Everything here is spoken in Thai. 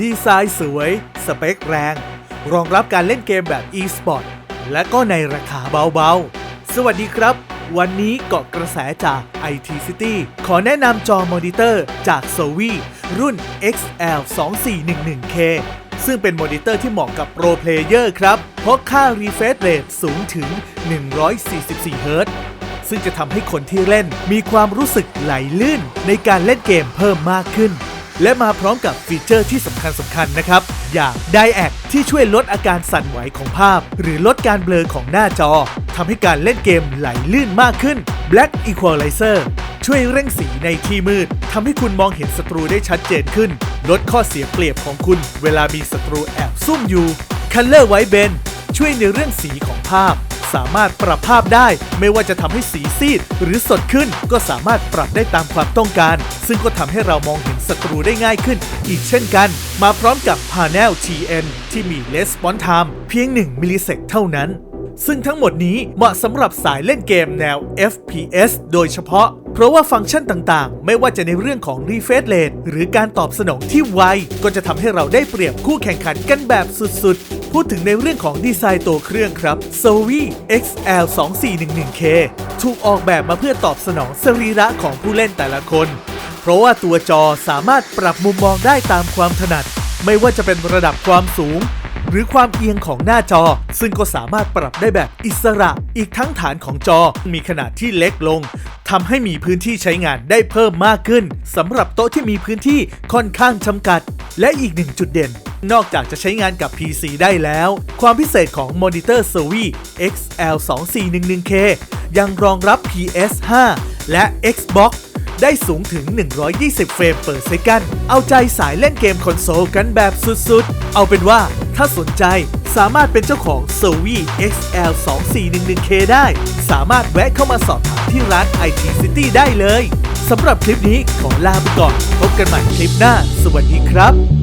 ดีไซน์สวย สเปคแรง รองรับการเล่นเกมแบบ e-sport และก็ในราคาเบาๆ สวัสดีครับ วันนี้เกาะกระแสจาก IT City ขอแนะนำจอมอนิเตอร์จาก s o v i รุ่น XL 2411K ซึ่งเป็นมอนิเตอร์ที่เหมาะกับโปรเพลเยอร์ครับ เพราะค่า refresh rate สูงถึง 144 Hz ซึ่งจะทำให้คนที่เล่นมีความรู้สึกไหลลื่นในการเล่นเกมเพิ่มมากขึ้น และมาพร้อมกับฟีเจอร์ที่สำคัญสำคัญๆนะครับ อย่าง Diac ที่ช่วยลดอาการสั่นไหวของภาพ หรือลดการเบลอของหน้าจอทำให้การเล่นเกมไหลลื่นมากขึ้น Black Equalizer ช่วยเร่งสีในที่มืดทำให้คุณมองเห็นศัตรูได้ชัดเจนขึ้น ลดข้อเสียเปรียบของคุณ เวลามีศัตรูแอบซุ่มอยู่ Color White Bend ช่วยในเรื่องสีของภาพ สามารถปรับภาพได้ ไม่ว่าจะทำให้สีซีด หรือสดขึ้น ก็สามารถปรับได้ตามความต้องการ ซึ่งก็ทำให้เรามองเห็น ศัตรูได้ง่ายขึ้น อีกเช่นกัน มาพร้อมกับ Panel TN ที่มี Response Time เพียง 1 มิลลิเซกเท่านั้น ซึ่งทั้งหมดนี้เหมาะสำหรับสายเล่นเกมแนว FPS โดยเฉพาะ เพราะว่าฟังก์ชันต่างๆ ไม่ว่าจะในเรื่องของ refresh rate หรือการตอบสนองที่ไว ก็จะทำให้เราได้เปรียบคู่แข่งขันกันแบบสุดๆ พูดถึงในเรื่องของดีไซน์ตัวเครื่องครับ s o v i XL 2411K ถูกออกแบบมาเพื่อตอบสนองสรีระของผู้เล่นแต่ละคน ราะว่าตัวจอสามารถปรับมุมมองได้ตามความถนัด ไม่ว่าจะเป็นระดับความสูง หรือความเอียงของหน้าจอ ซึ่งก็สามารถปรับได้แบบอิสระ อีกทั้งฐานของจอมีขนาดที่เล็กลงทำให้มีพื้นที่ใช้งานได้เพิ่มมากขึ้นสำหรับโต๊ะที่มีพื้นที่ค่อนข้างจำกัด และอีกหนึ่งจุดเด่น นอกจากจะใช้งานกับ PC ได้แล้ว ความพิเศษของมอนิเตอร์ s o v i XL 2411K ยังรองรับ PS5 และ Xbox ได้สูงถึง 120 เฟรมเปอร์เซกันเอาใจสายเล่นเกมคอนโซลกันแบบสุดๆ เอาเป็นว่าถ้าสนใจสามารถเป็นเจ้าของ s o v i XL 2411K ได้ สามารถแวะเข้ามาสอบถามที่ร้าน IT City ได้เลย สำหรับคลิปนี้ขอลาไปก่อน พบกันใหม่คลิปหน้า สวัสดีครับ